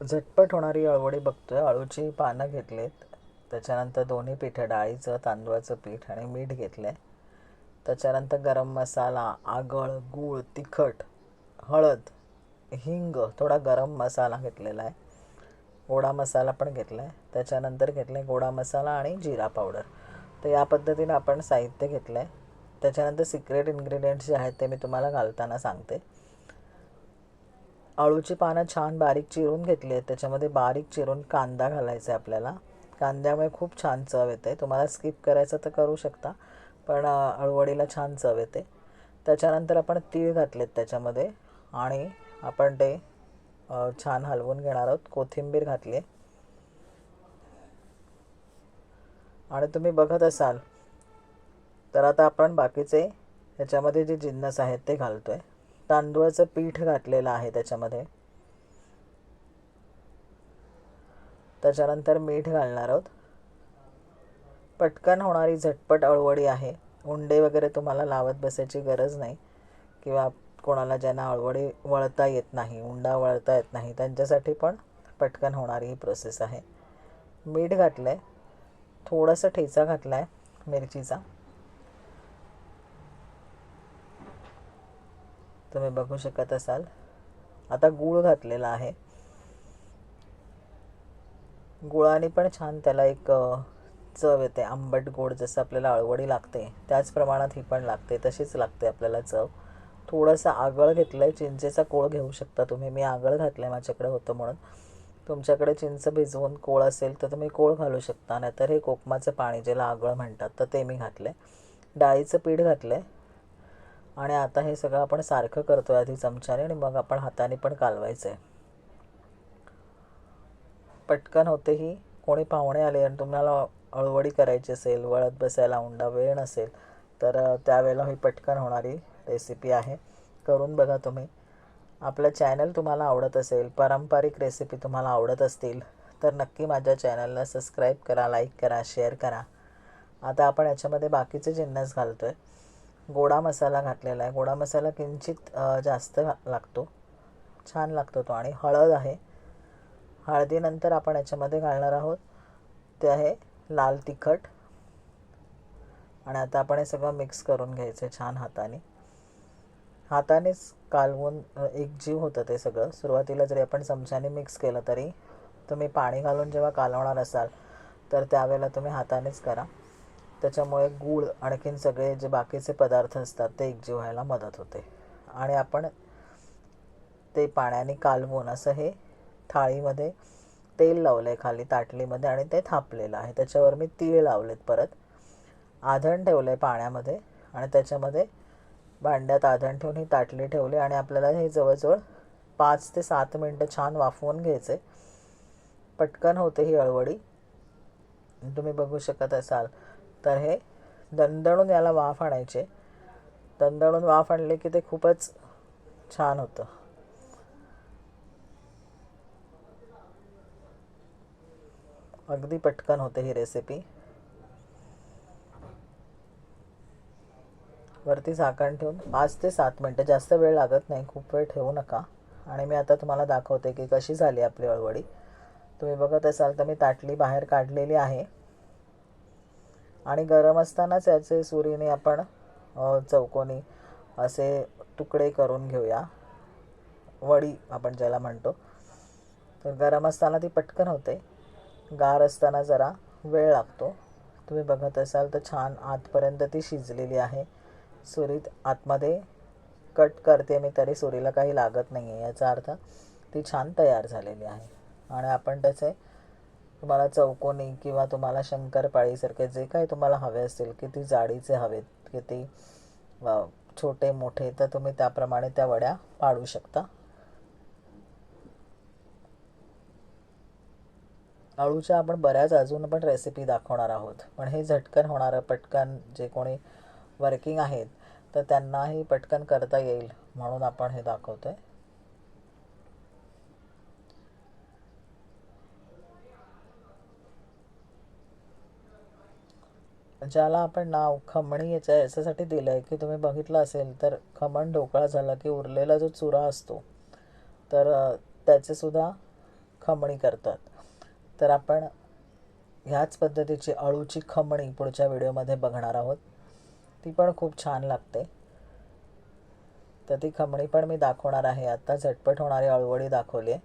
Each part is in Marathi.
झटपट होणारी अळवडी बघतोय. अळूची पानं घेतलीत. त्याच्यानंतर दोन्ही पिठं डाळीचं तांदूळाचं पीठ आणि मीठ घेतलं आहे त्याच्यानंतर गरम मसाला आगळ गूळ तिखट हळद हिंग थोडा गरम मसाला घेतलेला आहे. गोडा मसाला पण घेतला आहे त्याच्यानंतर घेतलं आहे गोडा मसाला आणि जिरा पावडर. तर या पद्धतीने आपण साहित्य घेतलं आहे त्याच्यानंतर सिक्रेट इन्ग्रेडियंट्स जे आहेत ते मी तुम्हाला घालताना सांगते. अळूची पानं छान बारीक चिरून घेतली आहेत. त्याच्यामध्ये बारीक चिरून कांदा घालायचा आहे आपल्याला. कांद्यामुळे खूप छान चव येते. तुम्हाला स्किप करायचं तर करू शकता पण अळूवडीला छान चव येते. त्याच्यानंतर आपण तीळ घातलेत त्याच्यामध्ये आणि आपण ते छान हलवून घेणार आहोत. कोथिंबीर घातली आहे. आणि तुम्ही बघत असाल तर आता आपण बाकीचे त्याच्यामध्ये जे जिन्नस आहेत ते घालतो आहे तांदूळाचं पीठ घातलेलं आहे त्याच्यामध्ये. त्याच्यानंतर मीठ घालणार आहोत. पटकन होणारी झटपट अळवडी आहे. उंडे वगैरे तुम्हाला लावत बसायची गरज नाही. किंवा कोणाला ज्यांना अळवडी वळता येत नाही उंडा वळता येत नाही त्यांच्यासाठी पण पटकन होणारी ही प्रोसेस आहे. मीठ घातलं आहे थोडासा ठेचा घातला आहे मिरचीचा. तुम्ही बघू शकत असाल. आता गूळ घातलेला आहे. गुळाने पण छान त्याला एक चव येते. आंबट गोड जसं आपल्याला अळवडी लागते त्याच प्रमाणात ही पण लागते तशीच लागते आपल्याला चव. थोडंसं आगळ घेतलं आहे चिंचेचा कोळ घेऊ शकता तुम्ही. मी आगळ घातलं आहे माझ्याकडे होतं म्हणून. तुमच्याकडे चिंच भिजवून कोळ असेल तर तुम्ही कोळ घालू शकता. नाहीतर हे कोकमाचं पाणी ज्याला आगळ म्हणतात तर ते मी घातलं आहे डाळीचं पीठ घातलं आहे आणि आता हे सगळं आपण सारखं करतोय आधी चमच्याने आणि मग आपण हाताने पण कालवायचं आहे पटकन होते ही कोणी पाहुणे आले आणि तुम्हाला अळवडी करायची असेल वळत बसायला उंडा वेळ नसेल तर त्यावेळेला ही पटकन होणारी रेसिपी आहे. करून बघा तुम्ही. आपलं चॅनल तुम्हाला आवडत असेल पारंपरिक रेसिपी तुम्हाला आवडत असतील तर नक्की माझ्या चॅनलला सबस्क्राईब करा लाईक करा शेअर करा. आता आपण याच्यामध्ये बाकीचे जिन्नस घालतो आहे गोडा मसाला घातलेला आहे. गोडा मसाला किंचित जास्त लागतो. छान लागतो तो आणि हळद आहे. हळदीनंतर आपण याच्यामध्ये घालणार आहोत. ते आहे लाल तिखट. आणि आता आपण हे सगळं मिक्स करून घ्यायचं आहे छान हाताने. हातानेच कालवून एक एकजीव होतं ते सगळं. सुरुवातीला जरी आपण चमच्याने मिक्स केलं तरी तुम्ही पाणी घालून जेव्हा कालवणार असाल तर त्यावेळेला तुम्ही हातानेच करा. त्याच्यामुळे गूळ आणखीन सगळे जे बाकीचे पदार्थ असतात ते एकजीव व्हायला मदत होते. आणि आपण ते पाण्याने कालवून असं हे थाळीमध्ये तेल लावलं आहे खाली ताटलीमध्ये आणि ते थापलेलं आहे. त्याच्यावर मी तीळ लावलेत परत. आधण ठेवलं आहे पाण्यामध्ये आणि त्याच्यामध्ये भांड्यात आधण ठेवून ही ताटली ठेवली आणि आपल्याला हे जवळजवळ पाच ते सात मिनटं छान वाफवून घ्यायचे पटकन होते ही अळवडी. तुम्ही बघू शकत असाल. तर हे दणदणून याला वाफ आणायचे. दणदणून वाफ आणले की ते खूपच छान होतं. अगदी पटकन होते ही रेसिपी वरती झाकण ठेवून पाच ते सात मिनटं जास्त वेळ लागत नाही खूप वेळ ठेवू नका. आणि मी आता तुम्हाला दाखवते की कशी झाली आपली अळवडी. तुम्ही बघत असाल तर मी ताटली बाहेर काढलेली आहे. आणि गरम असतानाच याचे सुरीने आपण चौकोनी असे तुकडे करून घेऊया. वडी आपण ज्याला म्हणतो. तर गरम असताना ती पटकन होते. गार असताना जरा वेळ लागतो. तुम्ही बघत असाल तर छान आतपर्यंत ती शिजलेली आहे. सुरीत आतमध्ये कट करते मी तरी सुरीला काही लागत नाही आहे याचा अर्थ ती छान तयार झालेली आहे. आणि आपण त्याचे तुम्हाला चौकोनी किंवा तुम्हाला शंकरपाळीसारखे जे काही तुम्हाला हवे असतील किती जाडीचे हवेत किती छोटे मोठे तर तुम्ही त्याप्रमाणे त्या वड्या पाडू शकता. अळूच्या आपण बऱ्याच अजून पण रेसिपी दाखवणार आहोत. पण हे झटकन होणारं पटकन जे कोणी वर्किंग आहेत तर त्यांनाही पटकन करता येईल म्हणून आपण हे दाखवतो आहे ज्याला आपण नाव खमणी याच्या याच्यासाठी दिलं आहे की तुम्ही बघितलं असेल तर खमण ढोकळा झाला की उरलेला जो चुरा असतो तर त्याचेसुद्धा खमणी करतात. तर आपण ह्याच पद्धतीची अळूची खमणी पुढच्या व्हिडिओमध्ये बघणार आहोत. ती पण खूप छान लागते. तर ती खमणी पण मी दाखवणार आहे. आत्ता झटपट होणारी अळूवडी दाखवली आहे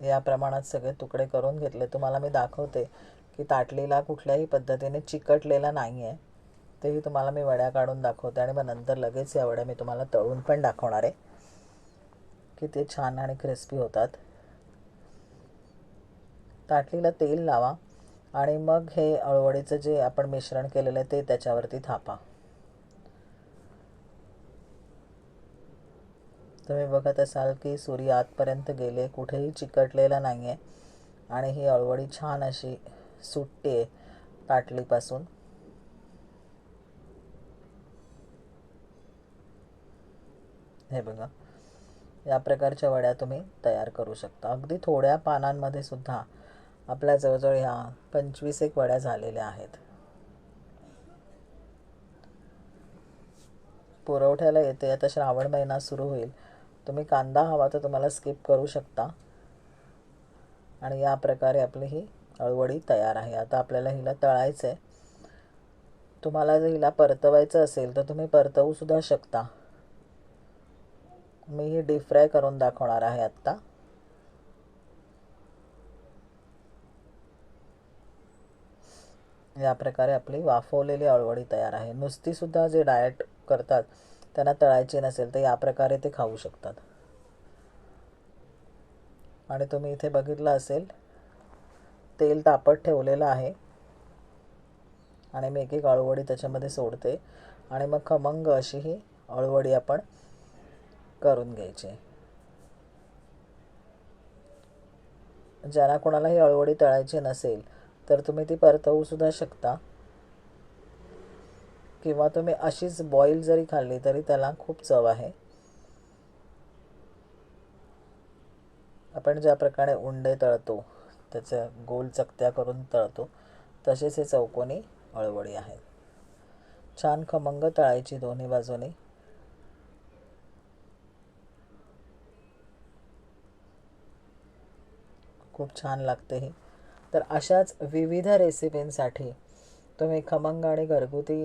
या प्रमाणात सगळे तुकडे करून घेतले. तुम्हाला मी दाखवते की ताटलीला कुठल्याही पद्धतीने चिकटलेला नाही आहे तेही तुम्हाला मी वड्या काढून दाखवते आणि मग नंतर लगेच या वड्या मी तुम्हाला तळून पण दाखवणार आहे. की ते छान आणि क्रिस्पी होतात. ताटलीला तेल लावा आणि मग हे अळवडीचं जे आपण मिश्रण केलेलं आहे ते त्याच्यावरती थापा. तुम्ही बघत असाल की सूर्य आतपर्यंत गेले कुठेही चिकटलेला नाही आहे आणि ही अळवडी छान अशी सुटते ताटलीपासून हे बघा. या प्रकारच्या वड्या तुम्ही तयार करू शकता. अगदी थोड्या पानांमध्ये सुद्धा आपल्या जवळजवळ ह्या पंचवीस एक वड्या झालेल्या आहेत. पुरवठ्याला येते आता श्रावण महिना सुरू होईल. तुम्ही कांदा हवा तर तुम्हाला स्किप करू शकता. आणि या प्रकारे आपली ही अळवडी तयार आहे. आता आपल्याला हिला तळायचं आहे तुम्हाला जर हिला परतवायचं असेल तर तुम्ही परतवू सुद्धा शकता. मी ही डीप फ्राय करून दाखवणार आहे आत्ता. या प्रकारे आपली वाफवलेली अळवडी तयार आहे. नुसती सुद्धा जे डाएट करतात त्यांना तळायची नसेल तर या प्रकारे ते खाऊ शकतात. आणि तुम्ही इथे बघितलं असेल तेल तापत ठेवलेलं आहे. आणि मी एक एक अळूवडी त्याच्यामध्ये सोडते. आणि मग खमंग अशी ही अळूवडी आपण करून घ्यायची. ज्यांना कोणाला ही अळूवडी तळायची नसेल तर तुम्ही ती परतवू सुद्धा शकता. किंवा तुम्ही अशीच बॉईल जरी खाल्ली तरी त्याला खूप चव आहे. आपण ज्या प्रकारे उंडे तळतो त्याच्या गोल चकत्या करून तळतो तसेच हे चौकोनी अळवडी आहेत छान खमंग तळायची दोन्ही बाजूनी. खूप छान लागते ही. तर अशाच विविध रेसिपींसाठी तुम्ही खमंग आणि घरगुती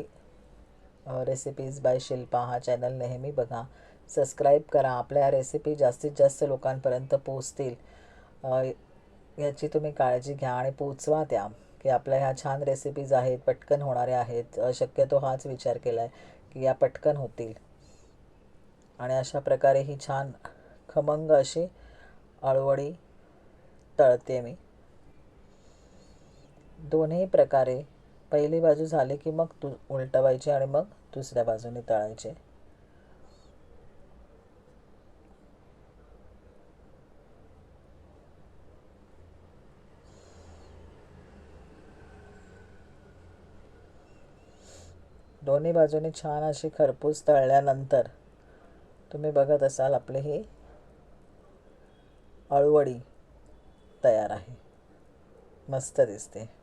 रेसिपीज बाय शिल्पा हा चॅनल नेहमी बघा. सबस्क्राईब करा. आपल्या रेसिपी जास्तीत जास्त लोकांपर्यंत पोचतील याची तुम्ही काळजी घ्या आणि पोचवा त्या की आपल्या ह्या छान रेसिपीज आहेत पटकन होणाऱ्या आहेत. शक्यतो हाच विचार केला आहे की या पटकन होतील. आणि अशा प्रकारे ही छान खमंग अशी अळवडी तळते मी. दोन्ही प्रकारे पहिली बाजू झाली की मग तू उलटवायची आणि मग दुसऱ्या बाजूने तळायचे. दोन्ही बाजूने छान अशी खरपूस तळल्यानंतर तुम्ही बघत असाल आपली ही अळवडी तयार आहे. मस्त दिसते.